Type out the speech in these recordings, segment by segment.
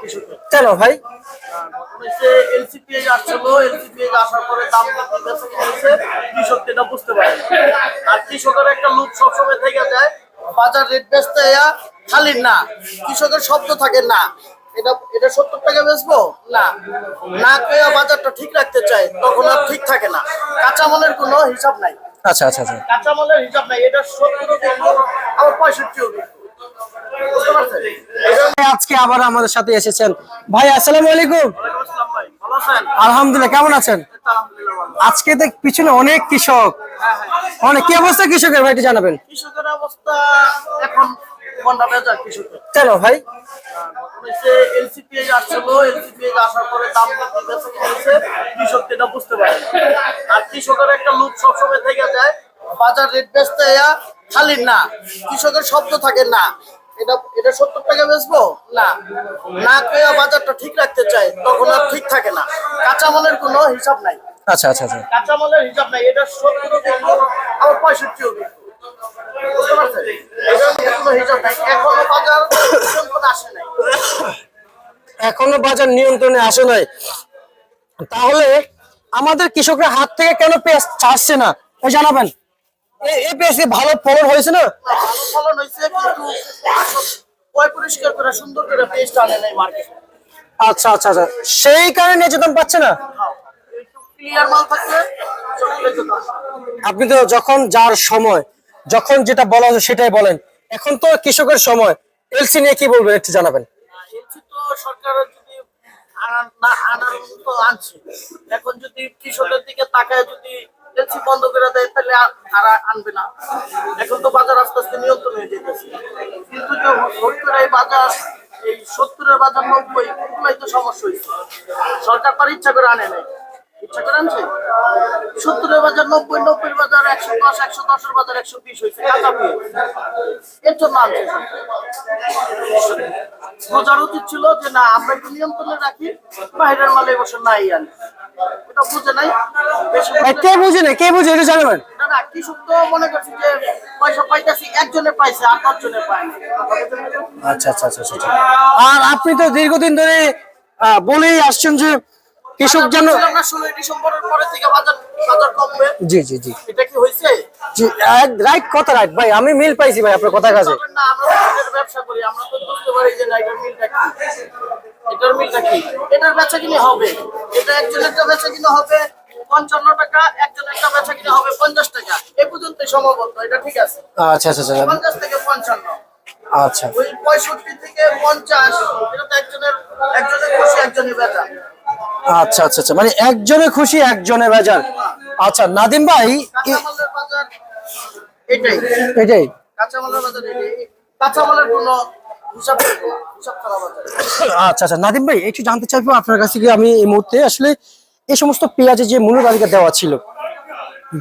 কৃষকের কেন ভাই? হচ্ছে আসছিল এলসিপিএস আসার পরে দাম হয়েছে কৃষক এটা বুঝতে পারে আর কৃষকের একটা লুপ সবসময় থেকে যায় বাজার রেট বেচতে খালি না কৃষকের শব্দ থাকে না। এটা এটা সত্তর টাকা বেচবো? না। না কেয়া বাজারটা ঠিক রাখতে চায় তখন আর ঠিক থাকে না। কাঁচামালের কোনো হিসাব নাই। আচ্ছা আচ্ছা আচ্ছা। কাঁচামালের হিসাব নাই এটা সত্তর আবার পঁয়ষট্টিও আজকে আবার আমাদের সাথে এসেছেন। ভাই আসসালামু আলাইকুম। আলহামদুলিল্লাহ কেমন আছেন? আজকে দেখ পিছনে অনেক কৃষক। অনেক কি অবস্থা কৃষকের? ভাই একটু জানাবেন। কৃষকের অবস্থা এখন কেন ভাই? বাজার রেট বেচতে খালি না। কৃষকের শব্দ থাকে না। এটা এটা সত্তর টাকা বেচবো? না। না কেয়া বাজারটা ঠিক রাখতে চায় তখন আর ঠিক থাকে না। কাঁচামালের কোনো হিসাব নাই। আচ্ছা আচ্ছা আচ্ছা। কাঁচামালের হিসাব নাই। এটা সত্তরও বিকবো আবার পঁয়ষট্টিও বুঝতে পারছেন? কোনো হিসাব নাই। এখনও বাজার নিয়ন্ত্রণে আসে নাই। এখনও বাজার নিয়ন্ত্রণে আসে নাই। তাহলে আমাদের কৃষকরা হাত থেকে কেন পেঁয়াজ ছাড়ছে না? জানাবেন। এই পেঁয়াজ ভালো ফলন হয়েছে না? ভালো ফলন হয়েছে কিন্তু পয় পরিষ্কার করে সুন্দর করে পেস্ট আনে নাই মার্কেটে আচ্ছা আচ্ছা আচ্ছা। সেই কারণে ন্যায্য দাম পাচ্ছে না? থাকলে আপনি তো যখন যার সময় যখন যেটা বলা হচ্ছে সেটাই বলেন। এখন তো কৃষকের সময়। এলসি নিয়ে কি বলবেন একটু জানাবেন। এলসি তো সরকার যদি আনার না আনার আনছে। এখন যদি কৃষকের দিকে তাকায় যদি এলসি বন্ধ করে দেয়, তাহলে আর- আনবে না। এখন তো বাজার আস্তে আস্তে নিয়ন্ত্রণ হয়ে যেতেছে কিন্তু যে সত্তর এই বাজার, এই সত্তরের বাজার নব্বই, এগুলাই তো সমস্যা হয়েছে সরকার তার ইচ্ছা করে আনে নাই। ইচ্ছা করে আনছে? সত্তরের বাজার নব্বই নব্বই বাজার একশো দশ, একশো দশের বাজার একশো বিশ হয়েছে। এর জন্য আনছে। বোঝার উচিত ছিল যে, না, আমরা একটু নিয়ন্ত্রণে রাখি, বাইরের মালে এবছর নাই আনি। এটা বুঝে নাই কে বুঝে না কে বুঝে? এটা জানাবেন না না কৃষক তো মনে করছি যে পয়সা পাইতেছি একজনে পাইছে আর পাঁচজনে পায় আচ্ছা আচ্ছা আচ্ছা আচ্ছা আর আপনি তো দীর্ঘদিন ধরে বলেই আসছেন যে কৃষক যেন জি জি জি। এটা কি হয়েছে? জি রাইট কথা রাইট। ভাই আমি মিল পাইছি ভাই আপনার কথার কাছে। না আমরা ব্যবসা করি আমরা তো বুঝতে পারি যে না মিলটা কি। এটার মিলটা কি? এটার বেচা কিনে হবে। এটা একজনের একটা বেচা কিনে হবে পঞ্চান্ন টাকা বেচা কিনে হবে পঞ্চাশ টাকা। এ পর্যন্ত সমাবদ্ধ এটা ঠিক আছে? আচ্ছা আচ্ছা আচ্ছা। পঞ্চাশ থেকে পঞ্চান্ন। আচ্ছা। ওই পঁয়ষট্টি থেকে পঞ্চাশ এটা তো একজনের একজনের খুশি একজনের বেচা। আচ্ছা আচ্ছা আচ্ছা। মানে একজনে খুশি একজনে বেজার আচ্ছা নাদিম ভাই এটাই। এটাই। কাঁচামালের বাজার এটাই। কাঁচামালের কোনো আচ্ছা আচ্ছা। নাদিম ভাই একটু জানতে চাইব আপনার কাছে কি আমি এই মুহূর্তে আসলে এই সমস্ত পেঁয়াজের যে মূল্য তালিকা দেওয়া ছিল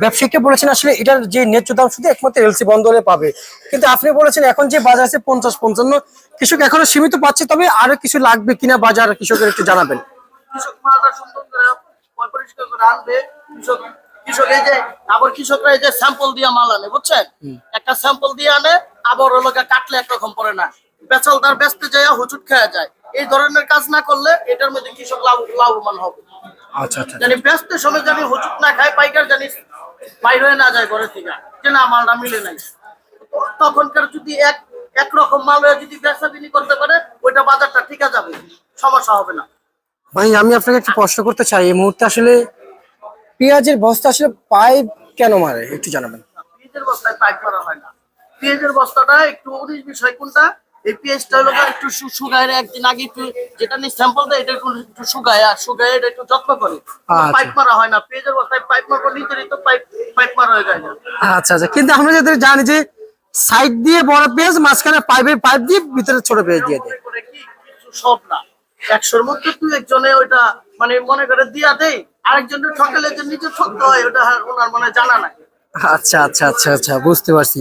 ব্যবসায়ীকে বলেছেন আসলে এটার যে ন্যায্য দাম শুধু একমাত্র এলসি বন্ধ হলে পাবে। কিন্তু আপনি বলেছেন এখন যে বাজার আছে পঞ্চাশ পঞ্চান্ন কৃষক এখনও সীমিত পাচ্ছে তবে আরও কিছু লাগবে কিনা বাজার কৃষকের একটু জানাবেন। কৃষক মালটা সুন্দর করে পরিষ্কার করে আনবে। কৃষক কৃষক এই যে আবার কৃষকরা এই যে স্যাম্পল দিয়ে মাল আনে বুঝছেন? একটা স্যাম্পল দিয়ে আনে আবার লোকে কাটলে একরকম পড়ে না। বেচালদার বেচতে যায় হুচুট খাওয়া যায়। এই ধরনের কাজ না করলে এটার মধ্যে কৃষক লাভ লাভবান হবে। আচ্ছা আচ্ছা জানি ব্যস্তের সময় জানি হুচুট না খায় পাইকার জানি বাইর না যায় ঘরে থেকে। যে না মালটা মিলে নাই। তখনকার যদি এক একরকম মাল হয়ে যদি ব্যবসা বিনি করতে পারে ওইটা বাজারটা ঠিকা যাবে। সমস্যা হবে না। ভাই আমি আপনাকে একটু প্রশ্ন করতে চাই। এই মুহূর্তে আসলে পেঁয়াজের বস্তা আসলে পাইপ কেন মারে? একটু জানাবেন। পেঁয়াজের বস্তায় পাইপ করা হয় না। পেঁয়াজের বস্তাটা একটু উনিশ বিষয় কোনটা? এই পেঁয়াজটা হলো একটু সু- শুকায় একদিন আগে একটু যেটা নিয়ে স্যাম্পল দেয় এটা একটু একটু শুকায় আর শুকায় এটা একটু যত্ন করে। আচ্ছা। পাইপ মারা হয় না। পেঁয়াজের পাইপ তো পাইপ পাইপ মারা হয়ে যায় আচ্ছা আচ্ছা। কিন্তু আমরা যাদের জানি যে সাইড দিয়ে বড় পেঁয়াজ মাঝখানে পাইপের পাইপ দিয়ে ভিতরে ছোট পেঁয়াজ দিয়ে দেয়। সব না। একশোর মধ্যে তুই একজনে ওইটা মানে মনে করে দিয়া দেয় আরেকজনের ঠকালে যে নিজে ঠকতে হয় ওটা ওনার মানে জানা নাই। আচ্ছা আচ্ছা আচ্ছা আচ্ছা বুঝতে পারছি।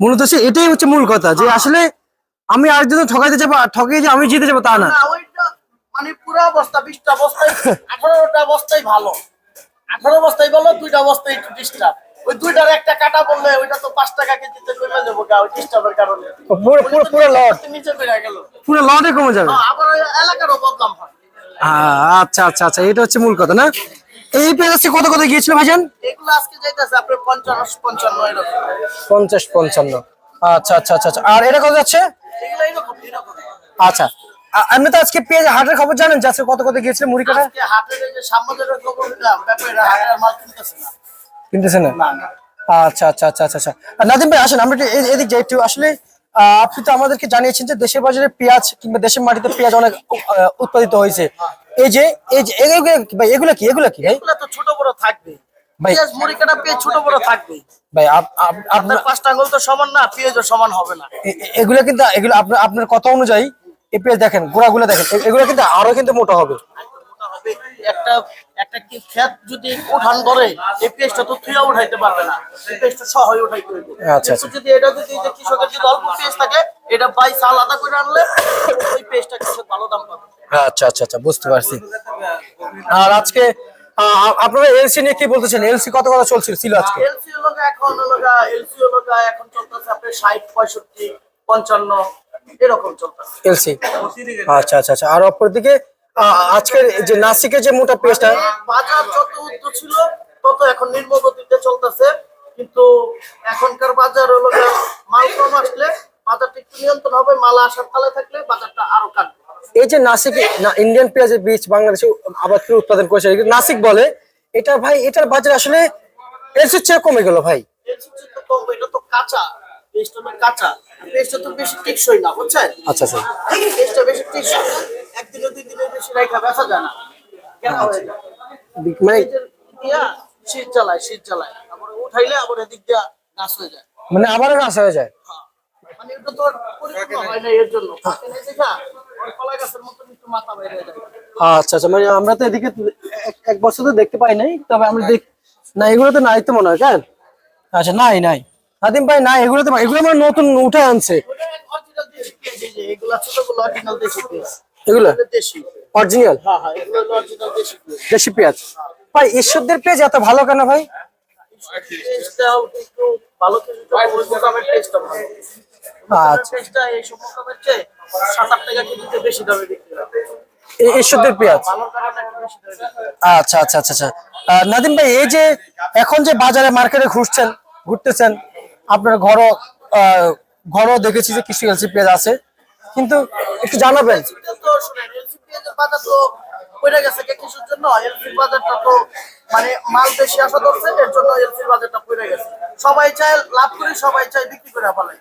মূলত এটাই হচ্ছে মূল কথা যে আসলে আমি আর যদি ঠকাইতে যাব ঠকিয়ে যে আমি জিতে যাব তা না। মানে পুরা বস্তা বিশটা বস্তায় আঠারোটা বস্তাই ভালো। আঠারো বস্তায় বলো দুইটা একটু ডিস্টার্ব ওই দুইটার একটা কাটা বললে ওইটা তো পাঁচ টাকা কেজিতে কমে যাব গা ওই ডিস্টার্বের কারণে। পুরো পুরো পুরো লট নিচে বেড়ে গেল। পুরো লটে কমে যাবে। আবার এলাকারও হয়। আহ, আচ্ছা আচ্ছা আচ্ছা এটা হচ্ছে মূল কথা না? এই পেঁয়াজ আজকে কত কত গিয়েছিল ভাইজান? এগুলো আজকে যাইতেছে আপনার পঞ্চান্ন পঞ্চান্ন এরকম। পঞ্চাশ পঞ্চান্ন। আচ্ছা আচ্ছা আচ্ছা আচ্ছা আর এটা কত যাচ্ছে? আচ্ছা আ- আপনি তো আজকে পেঁয়াজ হাটের খবর জানেন যে আজকে কত কত গিয়েছিল মুড়ি কাটা? কিনতেছে না। আচ্ছা আচ্ছা আচ্ছা আচ্ছা আচ্ছা। নাদিম ভাই আসেন আমরা একটু এদিক যাই একটু আসলে আহ, আপনি তো আমাদেরকে জানিয়েছেন যে দেশের বাজারে পেঁয়াজ কিংবা দেশের মাটিতে পেঁয়াজ অনেক উৎপাদিত হয়েছে। এই যে এই যে এগুলো কি- এগুলো কি এগুলো ভাই? তো ছোট বড় থাকবে। পেঁয়াজ মুড়ি কাটা পেঁয়াজ ছোট বড় থাকবে ভাই আপ- আপ- আপনার পাঁচটা আঙুল তো সমান না পেঁয়াজও সমান হবে না। এ- এ- এগুলো কিন্তু এগুলো আপনার আপনার কথা অনুযায়ী এই পেঁয়াজ দেখেন গোড়াগুলো দেখেন এগুলো কিন্তু আরও কিন্তু মোটা হবে। একটা একটা কি ক্ষেত যদি উঠান ধরে এই পেঁয়াজটা তো থুয়া উঠাইতে পারবে না। এই পেঁয়াজটা সহই উঠাইতে হইবে। আচ্ছা, আচ্ছা। যদি এটা যদি যে কৃষকের যদি অল্প পেঁয়াজ থাকে এটা করে আনলে ওই পেঁয়াজটা কৃষক ভালো দাম পাবে। আচ্ছা আচ্ছা আচ্ছা বুঝতে পারছি। আর আজকে আপনারা এলসি নিয়ে কি বলতেছেন? এলসি কত কথা চলছিল? ছিল আজকে? এলসি হলো এখন হলো এলসি হলো এখন চলতেছে আপনার ষাট পঁয়ষট্টি পঞ্চান্ন এরকম চলতেছে। এলসি আচ্ছা আচ্ছা আচ্ছা। আর অপরদিকে আহ, আজকের যে নাসিকের যে মোটা পেস্টটা বাজার যত উচ্চ ছিল তত এখন নিম্ন গতিতে চলতেছে। কিন্তু এখনকার বাজার হলো মাল কম আসলে বাজারটা একটু নিয়ন্ত্রণ হবে মাল আসার তালে থাকলে বাজারটা আরও কাটবে। এই যে নাসিক ইন্ডিয়ান পেঁয়াজের বীজ বাংলাদেশে আবাদ করে উৎপাদন করেছে নাসিক বলে এটা ভাই এটার বাজার আসলে এলসির চেয়ে কমে গেল ভাই। এলসি তো কম এটা তো কাঁচা কাঁচা পেস্টটা তো বেশি টেকসই না বুঝছেন? আচ্ছা আচ্ছা। পেস্টটা বেশি টেকসই না একদিনে দুই দিনের বেশি রাখা বেচা যায় না। কেন হয়ে যায় মানে শীত জ্বালায় শীত জ্বালায় তারপরে উঠাইলে আবার এদিক দিয়া হয়ে যায়। মানে নাশ হয়ে যায়। হ্যাঁ। মানে এটা তো পরিপূর্ণ হয় না এর জন্য। দেখা আচ্ছা আচ্ছা মানে আমরা তো এদিকে এক- এক বছর তো দেখতে পাই নাই তবে আমরা দেখ না এগুলো তো নাই তো মনে হয় কেন আচ্ছা নাই নাই। নাদিম ভাই নাই এগুলো তো এগুলো মানে নতুন উঠে আনছে। হ্যাঁ হ্যাঁ এগুলো? অরিজিনাল দেশি পেঁয়াজ। ভাই ঈশ্বরদের পেঁয়াজ এত ভালো কেন ভাই? ভালো। আচ্ছা। ঈশ্বরদের পেঁয়াজ। আচ্ছা আচ্ছা আচ্ছা আচ্ছা। নাদিম ভাই এই যে এখন যে বাজারে মার্কেটে ঘুরছেন ঘুরতেছেন আপনার ঘরও আহ, ঘরও দেখেছি যে কিছু এলসি পেঁয়াজ আছে। কিন্তু একটু জানাবেন। বাজার গেছে কিছুর জন্য বাজারটা তো মানে মাল বেশি আসা ধরছে এর জন্য এলসির বাজারটা পড়ে গেছে। সবাই চায় লাভ করে সবাই চায় বিক্রি করে ফেলে।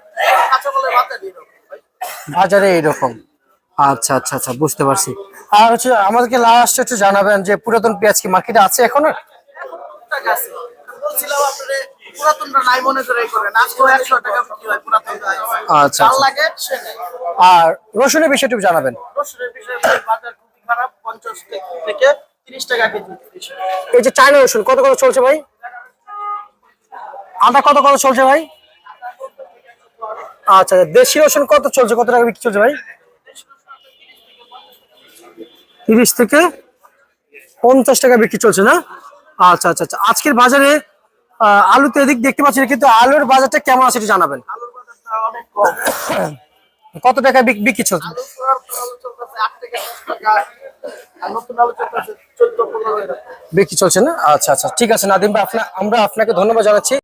কাঁচা বলে বাজার বাজারে এইরকম। আচ্ছা আচ্ছা আচ্ছা বুঝতে পারছি। আর হচ্ছে আমাদেরকে লাস্ট একটু জানাবেন যে পুরাতন পেঁয়াজ কি মার্কেটে আছে এখনও? বলছিলাম আপনারে পুরাতনটা নাই মনে করে করেন। আজকে একশো টাকা বিক্রি হয় পুরাতন আচ্ছা, আচ্ছা। লাগে আর রসুনের বিষয়টা জানাবেন। রসুনের বিষয়ে বাজার খুবই খারাপ পঞ্চাশ থেকে এই যে চায়না রসুন কত কত চলছে ভাই? আদা কত কত চলছে ভাই? আচ্ছা দেশি রসুন কত চলছে কত টাকা বিক্রি চলছে ভাই? তিরিশ থেকে পঞ্চাশ টাকা বিক্রি চলছে না? আচ্ছা আচ্ছা আচ্ছা আজকের বাজারে আলু তো এদিক দেখতে পাচ্ছি কিন্তু আলুর বাজারটা কেমন আছে একটু জানাবেন। কত টাকা বিক- বিক্রি চলছে? বিক্রি চলছে না? আচ্ছা আচ্ছা ঠিক আছে নাদিম ভাই আপনার আমরা আপনাকে ধন্যবাদ জানাচ্ছি।